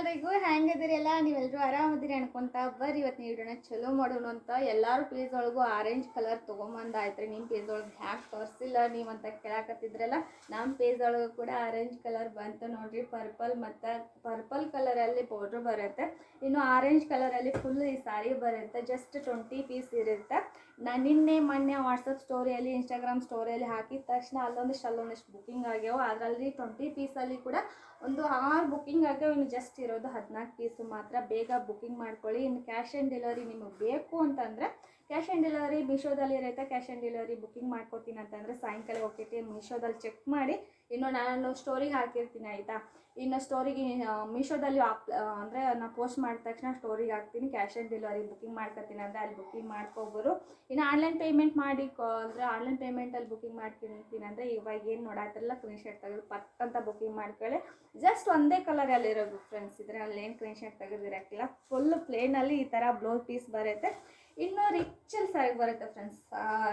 ಎಲ್ರಿಗೂ ಹೆಂಗದಿರಿ ಎಲ್ಲ? ನೀವೆಲ್ಲರೂ ಆರಾಮದಿರಿ ಅನ್ಕೊಂತ ಬರ್ರಿ ಇವತ್ತು ವಿಡಿಯೋನ ಚಲೋ ಮಾಡೋಣ ಅಂತ. ಎಲ್ಲರೂ ಪೇಜ್ ಒಳಗೂ ಆರೆಂಜ್ ಕಲರ್ ತೊಗೊಂಬಂದಾಯ್ತ್ರಿ. ನಿಮ್ಮ ಪೇಜ್ ಒಳಗೆ ಹ್ಯಾಕ್ ತೋರಿಸಿಲ್ಲ ಅಂತ ಕೇಳಾಕತ್ತಿದ್ರಲ್ಲ ನಮ್ಮ ಪೇಜ್ ಒಳಗೂ ಕೂಡ ಆರೆಂಜ್ ಕಲರ್ ಬಂತು ನೋಡ್ರಿ. ಪರ್ಪಲ್ ಮತ್ತು ಪರ್ಪಲ್ ಕಲರಲ್ಲಿ ಪೌಡ್ರ್ ಬರುತ್ತೆ. ಇನ್ನು ಆರೆಂಜ್ ಕಲರಲ್ಲಿ ಫುಲ್ ಈ ಸಾರಿ ಬರುತ್ತೆ. ಜಸ್ಟ್ ಟ್ವೆಂಟಿ ಪೀಸ್ ಇರುತ್ತೆ. ನಾನು ನಿನ್ನೆ ಮೊನ್ನೆ ವಾಟ್ಸಪ್ ಸ್ಟೋರಿಯಲ್ಲಿ ಇನ್ಸ್ಟಾಗ್ರಾಮ್ ಸ್ಟೋರಿಯಲ್ಲಿ ಹಾಕಿದ ತಕ್ಷಣ ಅಲ್ಲೊಂದಿಷ್ಟು ಅಲ್ಲೊಂದಿಷ್ಟು ಬುಕ್ಕಿಂಗ್ ಆಗ್ಯಾವ. ಅದರಲ್ಲಿ ಟ್ವೆಂಟಿ ಪೀಸಲ್ಲಿ ಕೂಡ ಒಂದು ಆರು ಬುಕ್ಕಿಂಗ್ ಆಗ್ಯಾವ. ಇನ್ನು ಜಸ್ಟ್ ಇರೋದು ಹದಿನಾಲ್ಕು ಪೀಸು ಮಾತ್ರ. ಬೇಗ ಬುಕ್ಕಿಂಗ್ ಮಾಡ್ಕೊಳ್ಳಿ. ಇನ್ನು ಕ್ಯಾಶ್ ಆ್ಯಂಡ್ ಡೆಲಿವರಿ ನಿಮಗೆ ಬೇಕು ಅಂತಂದರೆ ಕ್ಯಾಶ್ ಆ್ಯಂಡ್ ಡೆಲಿವರಿ ಮೀಶೋದಲ್ಲಿ ಇರುತ್ತೆ. ಕ್ಯಾಶ್ ಆ್ಯಂಡ್ ಡೆಲಿವರಿ ಬುಕ್ಕಿಂಗ್ ಮಾಡ್ಕೊತೀನಿ ಅಂತಂದರೆ ಸಾಯಂಕಾಲ ಹೋಗ್ತೈತಿ ಮೀಶೋದಲ್ಲಿ ಚೆಕ್ ಮಾಡಿ. ಇನ್ನು ನಾನು ಸ್ಟೋರಿಗೆ ಹಾಕಿರ್ತೀನಿ, ಆಯಿತಾ? ಇನ್ನು ಸ್ಟೋರಿಗೆ ಮೀಶೋದಲ್ಲಿ ಆಪ್ ಅಂದರೆ ನಾನು ಪೋಸ್ಟ್ ಮಾಡಿದ ತಕ್ಷಣ ಸ್ಟೋರಿಗೆ ಹಾಕ್ತೀನಿ. ಕ್ಯಾಶ್ ಆ್ಯಂಡ್ ಡೆಲಿವರಿ ಬುಕ್ಕಿಂಗ್ ಮಾಡ್ಕೊತೀನಿ ಅಂದರೆ ಅಲ್ಲಿ ಬುಕ್ಕಿಂಗ್ ಮಾಡ್ಕೋಬೋದು. ಇನ್ನು ಆನ್ಲೈನ್ ಪೇಮೆಂಟ್ ಮಾಡಿ ಅಂದರೆ ಆನ್ಲೈನ್ ಪೇಮೆಂಟಲ್ಲಿ ಬುಕ್ಕಿಂಗ್ ಮಾಡ್ತೀನಿ ಅಂದರೆ ಇವಾಗ ಏನು ನೋಡಾತಿರಲ್ಲ ಕ್ರೀನ್ ತೆಗೆದು ಪಕ್ಕಂತ ಬುಕ್ಕಿಂಗ್ ಮಾಡ್ಕೊಳ್ಳಿ. ಜಸ್ಟ್ ಒಂದೇ ಕಲರಲ್ಲಿರೋದು ಫ್ರೆಂಡ್ಸ್ ಇದರಲ್ಲಿ ಏನು ಸ್ಕ್ರೀನ್ ಶಾಟ್ ತೆಗೆದಿರಕ್ಕಿಲ್ಲ. ಫುಲ್ ಪ್ಲೇನಲ್ಲಿ ಈ ಥರ ಬ್ಲೌಸ್ ಪೀಸ್ ಬರುತ್ತೆ. ಇನ್ನು ರಿಚಲ್ ಸರಿಗೆ ಬರುತ್ತೆ ಫ್ರೆಂಡ್ಸ್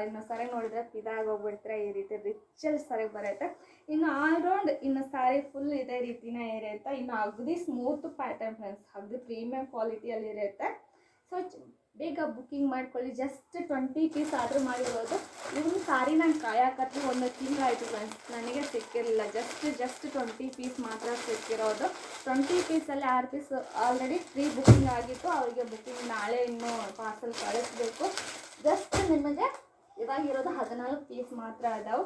ಇನ್ನು ಸರಿ ನೋಡಿದ್ರೆ ಹೋಗ್ಬಿಡ್ತಾರೆ, ಈ ರೀತಿ ರಿಚಲ್ ಸರಿಗೆ ಬರುತ್ತೆ. ಇನ್ನು ಆಲ್ರೌಂಡ್ ಇನ್ನು ಸಾರಿ ಫುಲ್ ಇದೇ ರೀತಿನೇ ಇರುತ್ತೆ. ಇನ್ನು ಅಗದಿ ಸ್ಮೂತ್ ಪ್ಯಾಟರ್ನ್ ಫ್ರೆಂಡ್ಸ್ ಅಗದಿ ಪ್ರೀಮಿಯಂ ಕ್ವಾಲಿಟಿಯಲ್ಲಿ ಇರುತ್ತೆ. ಸೊ ಬೇಗ ಬುಕ್ಕಿಂಗ್ ಮಾಡ್ಕೊಳ್ಳಿ. ಜಸ್ಟ್ ಟ್ವೆಂಟಿ ಪೀಸ್ ಆರ್ಡ್ರ್ ಮಾಡಿರೋದು. ಇವ್ನು ಸಾರಿ ನಾನು ಕಾಯಕತ್ತಿ ಒಂದು ತಿಂಗಳಾಯಿತು ಫ್ರೆಂಡ್ಸ್ ನನಗೆ ಸಿಕ್ಕಿರಲಿಲ್ಲ. ಜಸ್ಟ್ ಜಸ್ಟ್ ಟ್ವೆಂಟಿ ಪೀಸ್ ಮಾತ್ರ ಸಿಕ್ಕಿರೋದು. ಟ್ವೆಂಟಿ ಪೀಸಲ್ಲಿ ಆರು ಪೀಸ್ ಆಲ್ರೆಡಿ ಫ್ರೀ ಬುಕ್ಕಿಂಗ್ ಆಗಿತ್ತು. ಅವರಿಗೆ ಬುಕ್ಕಿಂಗ್ ನಾಳೆ ಇನ್ನೂ ಪಾರ್ಸಲ್ ಕಳಿಸ್ಬೇಕು. ಜಸ್ಟ್ ನಿಮಗೆ ಇವಾಗಿರೋದು ಹದಿನಾಲ್ಕು ಪೀಸ್ ಮಾತ್ರ ಅದಾವೆ.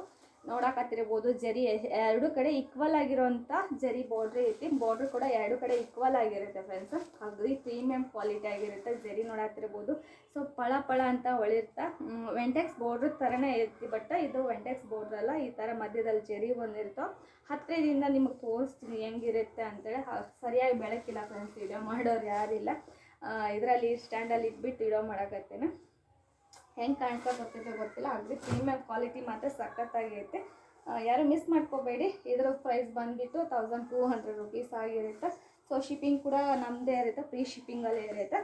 ನೋಡಕತ್ತಿರ್ಬೋದು. ಜರಿ ಎರಡು ಕಡೆ ಈಕ್ವಲ್ ಆಗಿರೋಂಥ ಜರಿ ಬಾರ್ಡ್ರ್ ಐತಿ. ಬಾರ್ಡ್ರ್ ಕೂಡ ಎರಡು ಕಡೆ ಈಕ್ವಲ್ ಆಗಿರುತ್ತೆ ಫ್ರೆಂಡ್ಸ್ ಈ ಪ್ರೀಮಿಯಂ ಕ್ವಾಲಿಟಿ ಆಗಿರುತ್ತೆ ಜರಿ ನೋಡತ್ತಿರ್ಬೋದು ಸೊ ಪಳ ಪಳ ಅಂತ ಹೊಳಿರ್ತಾ. ವೆಂಟೆಕ್ಸ್ ಬಾರ್ಡ್ರ್ ಥರನೇ ಇರ್ತಿ ಬಟ್ ಇದು ವೆಂಟೆಕ್ಸ್ ಬಾರ್ಡ್ರ್ ಅಲ್ಲ. ಈ ಥರ ಮಧ್ಯದಲ್ಲಿ ಜರಿ ಬಂದಿರ್ತೋ ಹತ್ತಿರದಿಂದ ನಿಮಗೆ ತೋರಿಸ್ತೀನಿ ಹೆಂಗಿರುತ್ತೆ ಅಂತೇಳಿ. ಸರಿಯಾಗಿ ಬೆಳಕಿಲ್ಲ ಫ್ರೆಂಡ್ಸ್ ವಿಡಿಯೋ ಮಾಡೋರು ಯಾರಿಲ್ಲ. ಇದರಲ್ಲಿ ಸ್ಟ್ಯಾಂಡಲ್ಲಿ ಇಟ್ಬಿಟ್ಟು ವಿಡಿಯೋ ಮಾಡಕತ್ತೇನೆ. ಹೆಂಗೆ ಕಾಣ್ತಾ ಗೊತ್ತಿದೆ ಗೊತ್ತಿಲ್ಲ, ಆದರೆ ಪ್ರೀಮಿಯಂ ಕ್ವಾಲಿಟಿ ಮಾತ್ರ ಸಖತ್ತಾಗೈತೆ ಯಾರು ಮಿಸ್ ಮಾಡ್ಕೋಬೇಡಿ ಇದರ ಪ್ರೈಸ್ ಬಂದುಬಿಟ್ಟು ತೌಸಂಡ್ ಟೂ ಹಂಡ್ರೆಡ್ ರುಪೀಸ್ ಆಗಿರುತ್ತೆ. ಸೊ ಶಿಪ್ಪಿಂಗ್ ಕೂಡ ನಮ್ಮದೇ ಇರುತ್ತೆ ಫ್ರೀ ಶಿಪ್ಪಿಂಗಲ್ಲೇ ಇರುತ್ತೆ.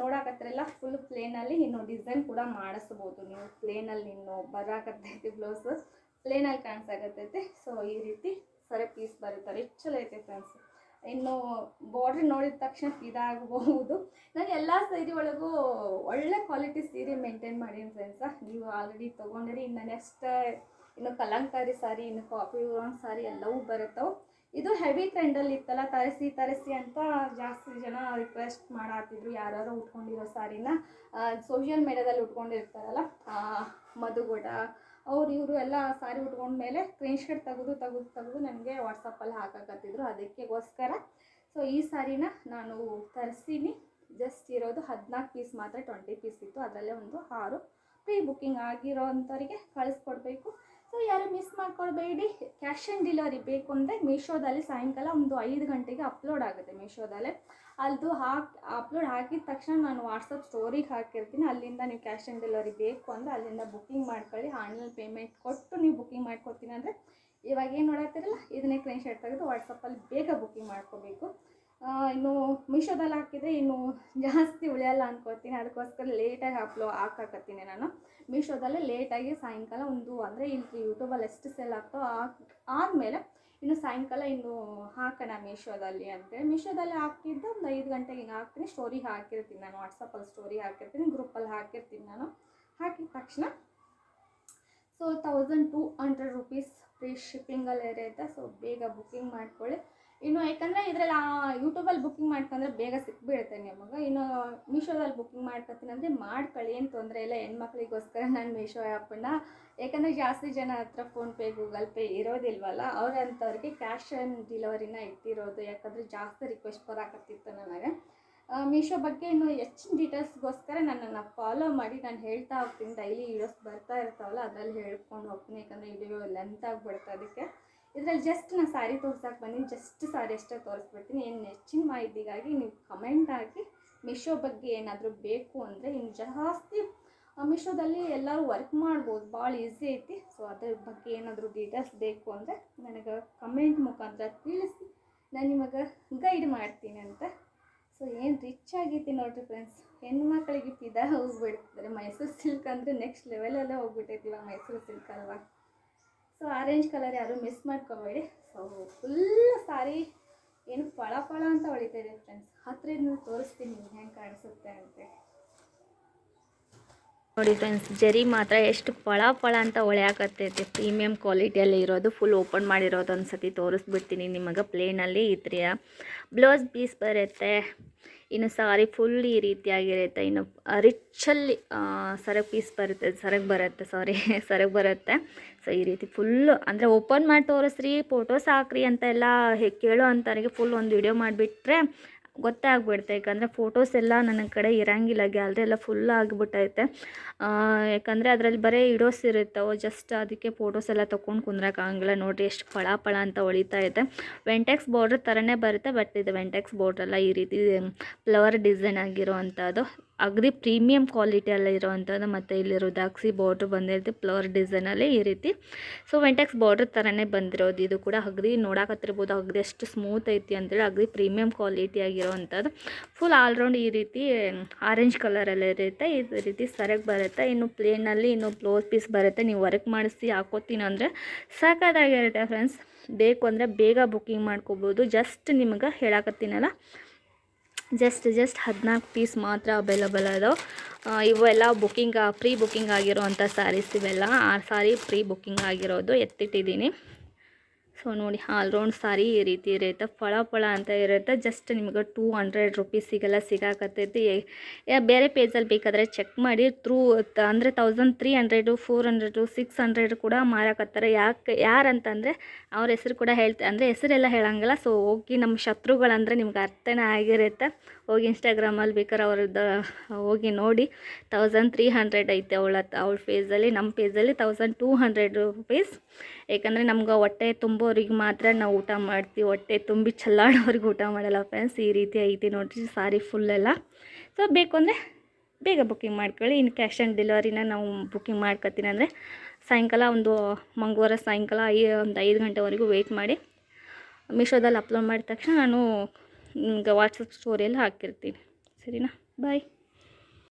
ನೋಡಕತ್ತಿರಲ್ಲ ಫುಲ್ ಪ್ಲೇನಲ್ಲಿ ಇನ್ನು ಡಿಸೈನ್ ಕೂಡ ಮಾಡಿಸ್ಬೋದು ನೀವು. ಪ್ಲೇನಲ್ಲಿ ಇನ್ನು ಬರಾಕತ್ತೈತಿ ಬ್ಲೌಸು ಪ್ಲೇನಲ್ಲಿ ಕಾಣಿಸಾಕತ್ತೈತಿ. ಸೊ ಈ ರೀತಿ ಸರಿ ಪೀಸ್ ಬರುತ್ತೆ ಚಲೋ ಐತೆ ಫ್ರೆಂಡ್ಸ್ ಇನ್ನು ಬಾರ್ಡ್ರ್ ನೋಡಿದ ತಕ್ಷಣ ಇದಾಗಬಹುದು. ನಾನು ಎಲ್ಲ ಸೀರೆ ಒಳಗೂ ಒಳ್ಳೆ ಕ್ವಾಲಿಟಿ ಸೀರೆ ಮೇಂಟೈನ್ ಮಾಡೀನಿ ಫ್ರೆಂಡ್ಸ ನೀವು ಆಲ್ರೆಡಿ ತೊಗೊಂಡಿರಿ. ಇನ್ನು ನೆಕ್ಸ್ಟ್ ಇನ್ನು ಕಲಂಕಾರಿ ಸಾರಿ ಇನ್ನು ಕಾಫಿ ಬ್ರೌನ್ ಸಾರಿ ಎಲ್ಲವೂ ಬರುತ್ತವೆ. ಇದು ಹೆವಿ ಟ್ರೆಂಡಲ್ಲಿ ಇತ್ತಲ್ಲ, ತರಿಸಿ ತರಿಸಿ ಅಂತ ಜಾಸ್ತಿ ಜನ ರಿಕ್ವೆಸ್ಟ್ ಮಾಡಾತಿದ್ರು. ಯಾರು ಉಟ್ಕೊಂಡಿರೋ ಸಾರಿನ ಸೋಷಿಯಲ್ ಮೀಡ್ಯಾದಲ್ಲಿ ಉಟ್ಕೊಂಡಿರ್ತಾರಲ್ಲ ಮಧುಗೂಟ ಅವ್ರು ಇವರು ಎಲ್ಲ ಸಾರಿ ಉಟ್ಕೊಂಡ್ಮೇಲೆ ಸ್ಕ್ರೀನ್ ಶಾಟ್ ತೆಗೆದು ತೆಗೆದು ತೆಗೆದು ನನಗೆ ವಾಟ್ಸಪ್ಪಲ್ಲಿ ಹಾಕಕತ್ತಿದ್ರು. ಅದಕ್ಕೆಗೋಸ್ಕರ ಸೊ ಈ ಸಾರಿನ ನಾನು ತರಿಸೀನಿ. ಜಸ್ಟ್ ಇರೋದು ಹದಿನಾಲ್ಕು ಪೀಸ್ ಮಾತ್ರ ಟ್ವೆಂಟಿ ಪೀಸ್ ಇತ್ತು. ಅದರಲ್ಲೇ ಒಂದು ಆರು ಪ್ರೀ ಬುಕ್ಕಿಂಗ್ ಆಗಿರೋ ಅಂಥವ್ರಿಗೆ ಕಳಿಸ್ಕೊಡ್ಬೇಕು. ಸೊ ಯಾರು ಮಿಸ್ ಮಾಡ್ಕೊಳ್ಬೇಡಿ. ಕ್ಯಾಶ್ ಆನ್ ಡೆಲಿವರಿ ಬೇಕು ಅಂದರೆ ಮೀಶೋದಲ್ಲಿ ಸಾಯಂಕಾಲ ಒಂದು ಐದು ಗಂಟೆಗೆ ಅಪ್ಲೋಡ್ ಆಗುತ್ತೆ ಮೀಶೋದಲ್ಲೇ ಅದು ಹಾಕಿ ಅಪ್ಲೋಡ್ ಹಾಕಿದ ತಕ್ಷಣ ನಾನು ವಾಟ್ಸಪ್ ಸ್ಟೋರಿಗೆ ಹಾಕಿರ್ತೀನಿ. ಅಲ್ಲಿಂದ ನೀವು ಕ್ಯಾಶ್ ಆನ್ ಡೆಲಿವರಿ ಬೇಕು ಅಂದರೆ ಅಲ್ಲಿಂದ ಬುಕ್ಕಿಂಗ್ ಮಾಡ್ಕೊಳ್ಳಿ. ಆನ್ಲೈನ್ ಪೇಮೆಂಟ್ ಕೊಟ್ಟು ನೀವು ಬುಕ್ಕಿಂಗ್ ಮಾಡ್ಕೊತೀನಿ ಅಂದರೆ ಇವಾಗ ಏನು ನೋಡತ್ತಿರಲ್ಲ ಇದನ್ನೇ ಸ್ಕ್ರೀನ್ ಶಾಟ್ ತೆಗೆದು ವಾಟ್ಸಪ್ಪಲ್ಲಿ ಬೇಗ ಬುಕ್ಕಿಂಗ್ ಮಾಡ್ಕೋಬೇಕು. ಇನ್ನು ಮೀಶೋದಲ್ಲಿ ಹಾಕಿದರೆ ಇನ್ನು ಜಾಸ್ತಿ ಉಳಿಯಲ್ಲ ಅನ್ಕೋತೀನಿ. ಅದಕ್ಕೋಸ್ಕರ ಲೇಟಾಗಿ ಅಪ್ಲೋ ಹಾಕಾಕತ್ತೀನಿ ನಾನು. ಮೀಶೋದಲ್ಲೇ ಲೇಟಾಗಿ ಸಾಯಂಕಾಲ ಒಂದು ಅಂದರೆ ಇಲ್ಲಿ ಯೂಟ್ಯೂಬಲ್ಲಿ ಎಷ್ಟು ಸೆಲ್ ಆಗ್ತೋ ಆದಮೇಲೆ ಇನ್ನು ಸಾಯಂಕಾಲ ಇನ್ನು ಹಾಕೋಣ ಮೀಶೋದಲ್ಲಿ ಅಂತೇಳಿ ಮೀಶೋದಲ್ಲಿ ಹಾಕಿದ್ದು ಒಂದು ಐದು ಗಂಟೆಗೆ ಹಿಂಗೆ ಹಾಕ್ತೀನಿ. ಸ್ಟೋರಿ ಹಾಕಿರ್ತೀನಿ ನಾನು. ವಾಟ್ಸಪ್ಪಲ್ಲಿ ಸ್ಟೋರಿ ಹಾಕಿರ್ತೀನಿ. ಗ್ರೂಪಲ್ಲಿ ಹಾಕಿರ್ತೀನಿ ನಾನು. ಹಾಕಿದ ತಕ್ಷಣ so thousand two hundred rupees free ಶಿಪ್ಪಿಂಗಲ್ಲಿ ಇರುತ್ತೆ. ಸೊ ಬೇಗ ಬುಕ್ಕಿಂಗ್ ಮಾಡ್ಕೊಳ್ಳಿ. ಇನ್ನು ಯಾಕಂದರೆ ಇದರಲ್ಲಿ ಯೂಟ್ಯೂಬಲ್ಲಿ ಬುಕ್ಕಿಂಗ್ ಮಾಡ್ಕೊಂಡ್ರೆ ಬೇಗ ಸಿಕ್ಬಿಡುತ್ತೆ ನಿಮಗೆ. ಇನ್ನು ಮೀಶೋದಲ್ಲಿ ಬುಕ್ಕಿಂಗ್ ಮಾಡ್ಕೊತೀನಿ ಅಂದರೆ ಮಾಡ್ಕೊಳ್ಳಿ, ಏನು ತೊಂದರೆ ಇಲ್ಲ. ಹೆಣ್ಮಕ್ಳಿಗೋಸ್ಕರ ನಾನು ಮೀಶೋ ಆ್ಯಪನ್ನು ಯಾಕಂದರೆ ಜಾಸ್ತಿ ಜನ ಹತ್ರ ಫೋನ್ಪೇ ಗೂಗಲ್ ಪೇ ಇರೋದಿಲ್ವಲ್ಲ ಅವ್ರಂಥವ್ರಿಗೆ ಕ್ಯಾಶ್ ಆನ್ ಡಿಲಿವರಿನ ಇಟ್ಟಿರೋದು. ಯಾಕಂದರೆ ಜಾಸ್ತಿ ರಿಕ್ವೆಸ್ಟ್ ಬರಾಕತ್ತಿತ್ತು ನನಗೆ. ಮೀಶೋ ಬಗ್ಗೆ ಇನ್ನು ಹೆಚ್ಚಿನ ಡೀಟೇಲ್ಸ್ಗೋಸ್ಕರ ನನ್ನನ್ನು ಫಾಲೋ ಮಾಡಿ. ನಾನು ಹೇಳ್ತಾ ಹೋಗ್ತೀನಿ. ಡೈಲಿ ವೀಡಿಯೋಸ್ ಬರ್ತಾ ಇರ್ತಾವಲ್ಲ, ಅದರಲ್ಲಿ ಹೇಳ್ಕೊಂಡು ಹೋಗ್ತೀನಿ. ಯಾಕಂದರೆ ವಿಡಿಯೋ ಲೆಂತ್ ಆಗಿಬಿಡುತ್ತೆ ಅದಕ್ಕೆ. ಇದರಲ್ಲಿ ಜಸ್ಟ್ ನಾನು ಸ್ಯಾರಿ ತೋರ್ಸಕ್ಕೆ ಬಂದೀನಿ. ಜಸ್ಟ್ ಸ್ಯಾರಿ ಅಷ್ಟೇ ತೋರಿಸ್ಬಿಡ್ತೀನಿ. ಏನು ನೆಚ್ಚಿನ ಮಾಹಿತಿಗಾಗಿ ನೀವು ಕಮೆಂಟ್ ಹಾಕಿ ಮಿಶೋ ಬಗ್ಗೆ ಏನಾದರೂ ಬೇಕು ಅಂದರೆ ಇನ್ನು ಜಾಸ್ತಿ ಮಿಶೋದಲ್ಲಿ ಎಲ್ಲರೂ ವರ್ಕ್ ಮಾಡ್ಬೋದು. ಭಾಳ ಈಸಿ ಐತಿ. ಸೊ ಅದ್ರ ಬಗ್ಗೆ ಏನಾದರೂ ಡೀಟೇಲ್ಸ್ ಬೇಕು ಅಂದರೆ ನನಗೆ ಕಮೆಂಟ್ ಮುಖಾಂತರ ತಿಳಿಸಿ. ನಾನು ನಿಮಗೆ ಗೈಡ್ ಮಾಡ್ತೀನಿ ಅಂತ. ಸೊ ಏನು ರಿಚ್ ಆಗೈತಿ ನೋಡಿರಿ ಫ್ರೆಂಡ್ಸ್ ಹೆಣ್ಮಕ್ಳಿಗೆ ಪಿದಾ ಹೋಗ್ಬಿಡ್ತಾರೆ ಮೈಸೂರು ಸಿಲ್ಕ್ ಅಂದರೆ ನೆಕ್ಸ್ಟ್ ಲೆವೆಲಲ್ಲೇ ಹೋಗ್ಬಿಟ್ಟೈತಿ ಇವಾಗ ಮೈಸೂರು ಸಿಲ್ಕ್ ಅಲ್ವಾ. ಸೊ ಆರೆಂಜ್ ಕಲರ್ ಯಾರು ಮಿಸ್ ಮಾಡ್ಕೋಬೇಡಿ. ಸೊ ಫುಲ್ ಸಾರಿ ಏನು ಫಳ ಫಳ ಅಂತ ಹೊಳಿತಾ ಇದೆ ಫ್ರೆಂಡ್ಸ್ ಹತ್ತಿರದಿಂದ ತೋರಿಸ್ತೀನಿ, ಹೆಂಗೆ ಕಾಣಿಸುತ್ತೆ ಅಂತೇಳಿ ನೋಡಿ ಫ್ರೆಂಡ್ಸ್ ಜರಿ ಮಾತ್ರ ಎಷ್ಟು ಪಳ ಪಳ ಅಂತ ಹೊಳೆಯಾಕತ್ತೈತೆ. ಪ್ರೀಮಿಯಂ ಕ್ವಾಲಿಟಿಯಲ್ಲಿ ಇರೋದು ಫುಲ್ ಓಪನ್ ಮಾಡಿರೋದು ಒಂದು ಸತಿ ತೋರಿಸ್ಬಿಡ್ತೀನಿ ನಿಮಗೆ ಪ್ಲೇನಲ್ಲಿ ಈ ಬ್ಲೌಸ್ ಪೀಸ್ ಬರುತ್ತೆ. ಇನ್ನು ಸಾರಿ ಫುಲ್ ಈ ರೀತಿಯಾಗಿರುತ್ತೆ. ಇನ್ನು ರಿಚ್ಚಲ್ಲಿ ಸರಗ್ ಪೀಸ್ ಬರುತ್ತೆ, ಸರಗ್ ಬರುತ್ತೆ ಸಾರಿ ಸರಗ್ ಬರುತ್ತೆ. ಸೊ ಈ ರೀತಿ ಫುಲ್ಲು ಅಂದರೆ ಓಪನ್ ಮಾಡಿ ತೋರಿಸ್ರಿ ಫೋಟೋಸ್ ಹಾಕ್ರಿ ಅಂತ ಎಲ್ಲ ಕೇಳೋ ಅಂಥವ್ರಿಗೆ ಫುಲ್ ಒಂದು ವಿಡಿಯೋ ಮಾಡಿಬಿಟ್ರೆ ಗೊತ್ತೇ ಆಗ್ಬಿಡುತ್ತೆ ಯಾಕಂದರೆ ಫೋಟೋಸ್ ಎಲ್ಲ ನನ್ನ ಕಡೆ ಇರೋಂಗಿಲ್ಲ ಗ್ಯಾಲ್ರಿ ಎಲ್ಲ ಫುಲ್ ಆಗಿಬಿಟ್ಟೈತೆ. ಯಾಕಂದರೆ ಅದರಲ್ಲಿ ಬರೀ ಇಡೋಸ್ ಇರುತ್ತವೋ ಜಸ್ಟ್ ಅದಕ್ಕೆ ಫೋಟೋಸ್ ಎಲ್ಲ ತೊಗೊಂಡು ಕುಂದ್ರಕ್ಕಾಗಂಗಿಲ್ಲ ನೋಡಿರಿ ಎಷ್ಟು ಫಳ ಫಳ ಅಂತ ಹೊಳಿತಾ ಇದೆ. ವೆಂಟೆಕ್ಸ್ ಬಾರ್ಡ್ರ್ ಥರನೇ ಬರುತ್ತೆ ಬಟ್ ಇದು ವೆಂಟೆಕ್ಸ್ ಬಾರ್ಡ್ರಲ್ಲ ಈ ರೀತಿ ಫ್ಲವರ್ ಡಿಸೈನ್ ಆಗಿರೋ ಅಂಥದ್ದು ಅಗದಿ ಪ್ರೀಮಿಯಂ ಕ್ವಾಲಿಟಿಯಲ್ಲಿ ಇರೋವಂಥದ್ದು ಮತ್ತು ಇಲ್ಲಿರೋ ರುದಾಕ್ಸಿ ಬಾರ್ಡ್ರ್ ಬಂದಿರುತ್ತೆ ಫ್ಲವರ್ ಡಿಸೈನಲ್ಲಿ ಈ ರೀತಿ. ಸೊ ವೆಂಟೆಕ್ಸ್ ಬಾರ್ಡ್ರ್ ಥರನೇ ಬಂದಿರೋದು. ಇದು ಕೂಡ ಅಗದಿ ನೋಡಕತ್ತಿರ್ಬೋದು ಅಗದಿ ಎಷ್ಟು ಸ್ಮೂತ್ ಐತಿ ಅಂತೇಳಿ ಅಗದಿ ಪ್ರೀಮಿಯಂ ಕ್ವಾಲಿಟಿ ಆಗಿರೋವಂಥದ್ದು. ಫುಲ್ ಆಲ್ರೌಂಡ್ ಈ ರೀತಿ ಆರೆಂಜ್ ಕಲರಲ್ಲಿ ಇರುತ್ತೆ. ಈ ರೀತಿ ಸರಗ್ ಬರುತ್ತೆ. ಇನ್ನು ಪ್ಲೇನಲ್ಲಿ ಇನ್ನು ಬ್ಲೌಸ್ ಪೀಸ್ ಬರುತ್ತೆ. ನೀವು ವರ್ಕ್ ಮಾಡಿಸಿ ಹಾಕೋತೀನಿ ಅಂದರೆ ಸಾಕಾದಾಗಿರುತ್ತೆ ಫ್ರೆಂಡ್ಸ್ ಬೇಕು ಅಂದರೆ ಬೇಗ ಬುಕ್ಕಿಂಗ್ ಮಾಡ್ಕೋಬೋದು. ಜಸ್ಟ್ ನಿಮ್ಗೆ ಹೇಳಕತ್ತೀನಲ್ಲ? ಜಸ್ಟ್ ಜಸ್ಟ್ ಹದಿನಾಲ್ಕು ಪೀಸ್ ಮಾತ್ರ ಅವೈಲಬಲ್ ಅದಾವೆ ಇವೆಲ್ಲ ಬುಕ್ಕಿಂಗ್ ಪ್ರೀ ಬುಕ್ಕಿಂಗ್ ಆಗಿರೋವಂಥ ಸ್ಯಾರೀಸ್ ಇವೆಲ್ಲ. ಆ ಸಾರಿ ಪ್ರೀ ಬುಕ್ಕಿಂಗ್ ಆಗಿರೋದು ಎತ್ತಿಟ್ಟಿದ್ದೀನಿ. ಸೊ ನೋಡಿ ಆಲ್ರೌಂಡ್ ಸಾರಿ ಈ ರೀತಿ ಇರುತ್ತೆ ಫಳ ಫಳ ಅಂತ ಇರುತ್ತೆ ಜಸ್ಟ್ ನಿಮ್ಗೆ ಟೂ ಹಂಡ್ರೆಡ್ ರುಪೀಸಿಗೆಲ್ಲ ಸಿಗಾಕತ್ತೈತಿ. ಬೇರೆ ಪೇಜಲ್ಲಿ ಬೇಕಾದರೆ ಚೆಕ್ ಮಾಡಿ. ತ್ರೂ ಅಂದರೆ thousand three hundred four hundred six hundred ಕೂಡ ಮಾರಾಕತ್ತಾರೆ. ಯಾಕೆ, ಯಾರಂತಂದರೆ ಅವ್ರ ಹೆಸರು ಕೂಡ ಹೇಳ್ತಾರೆ ಅಂದರೆ ಹೆಸರೆಲ್ಲ ಹೇಳಂಗಿಲ್ಲ. ಸೊ ಹೋಗಿ ನಮ್ಮ ಶತ್ರುಗಳಂದರೆ ನಿಮ್ಗೆ ಅರ್ಥನೇ ಆಗಿರುತ್ತೆ. ಹೋಗಿ ಇನ್ಸ್ಟಾಗ್ರಾಮಲ್ಲಿ ಬೇಕಾದ್ರೆ ಅವ್ರದ್ದು, ಹೋಗಿ ನೋಡಿ. ತೌಸಂಡ್ ತ್ರೀ ಹಂಡ್ರೆಡ್ ಐತೆ ಅವಳ ಅವಳ ಪೇಜಲ್ಲಿ ನಮ್ಮ ಪೇಜಲ್ಲಿ ತೌಸಂಡ್ ಟೂ ಹಂಡ್ರೆಡ್ ರುಪೀಸ್ ಯಾಕಂದರೆ ನಮ್ಗೆ ಹೊಟ್ಟೆ ತುಂಬೋರಿಗೆ ಮಾತ್ರ ನಾವು ಊಟ ಮಾಡ್ತೀವಿ. ಹೊಟ್ಟೆ ತುಂಬಿ ಚಲ್ಲಾಡೋರಿಗೆ ಊಟ ಮಾಡಲ್ಲ ಫ್ರೆಂಡ್ಸ್ ಈ ರೀತಿ ಐತಿ ನೋಡಿರಿ, ಸಾರಿ ಫುಲ್ಲೆಲ್ಲ ಸೊ ಬೇಕು ಅಂದರೆ ಬೇಗ ಬುಕ್ಕಿಂಗ್ ಮಾಡ್ಕೊಳ್ಳಿ. ಇನ್ನು ಕ್ಯಾಶ್ ಆನ್ ಡೆಲಿವರಿನ ನಾವು ಬುಕ್ಕಿಂಗ್ ಮಾಡ್ಕೊತೀನಿ ಅಂದರೆ ಸಾಯಂಕಾಲ ಒಂದು ಮಂಗಳವಾರ ಸಾಯಂಕಾಲ ಐ, ಒಂದು ಐದು ಗಂಟೆವರೆಗೂ ವೆಯ್ಟ್ ಮಾಡಿ. ಮೀಶೋದಲ್ಲಿ ಅಪ್ಲೋಡ್ ಮಾಡಿದ ತಕ್ಷಣ ನಾನು ನಿಮ್ಗೆ ವಾಟ್ಸಪ್ ಸ್ಟೋರಿಯಲ್ಲಿ ಹಾಕಿರ್ತೀನಿ. ಸರಿನಾ? ಬಾಯ್